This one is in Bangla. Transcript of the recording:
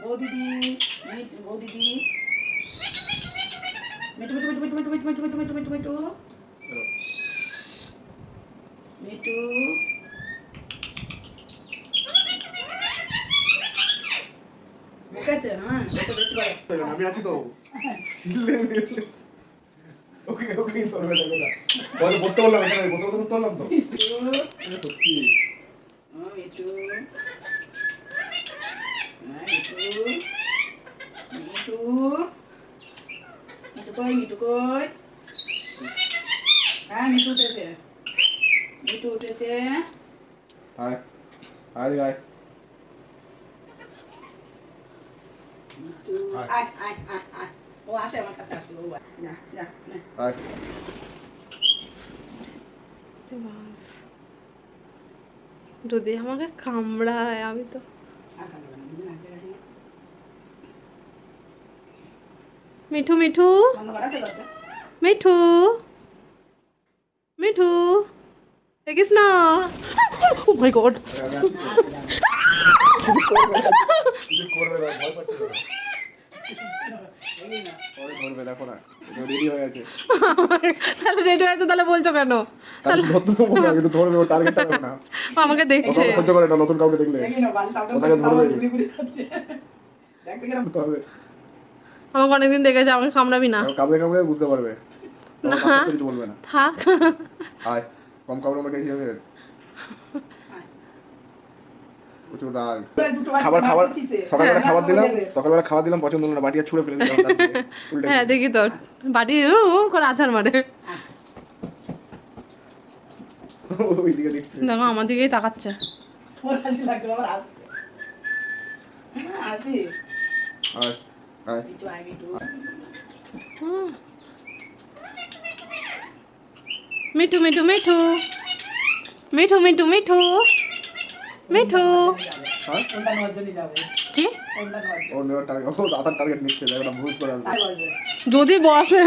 বৌদিদি হ্যাঁ আমি আছি তো। ওকে ওকে বলে বলতে এখানে বলতে বললাম তো। সত্যি ও মিঠু হ্যাঁ মিঠু মিঠু মিঠু কই মিঠু কই? হ্যাঁ মিঠু উঠেছে। মিঠু উঠেছে। হাই হাই আয় আয় আয় আয়। ও আসে আমার কাছে আসে ও যা যা। যদি আমাকে কামড়ায় আমি তো আর ভালো মিঠু মিঠু। মিঠু। মিঠু। দেখিস oh না আমাকে দেখছে। নতুন আমাকে অনেকদিন দেখেছে আমাকে কামড়াবি না। কামড়ে কামড়ে বুঝতে পারবে। না। কিছু বলবে না। থাক। হাই কম কামড়ে আমরা খেয়েছি আমি প্রচুর রাগ। খাবার সকালবেলা হ্যাঁ, খাবার দিলাম সকালবেলা খাবার দিলাম পছন্দ হলো না বাটি আর ছুঁড়ে ফেলে দিলাম হ্যাঁ দেখি তো উ করে আছাড় মারে। দেখো আমার দিকেই তাকাচ্ছে। Hi. Me too, Mithu Mithu Mithu Mithu Mithu Mithu Mithu কি যদি বসে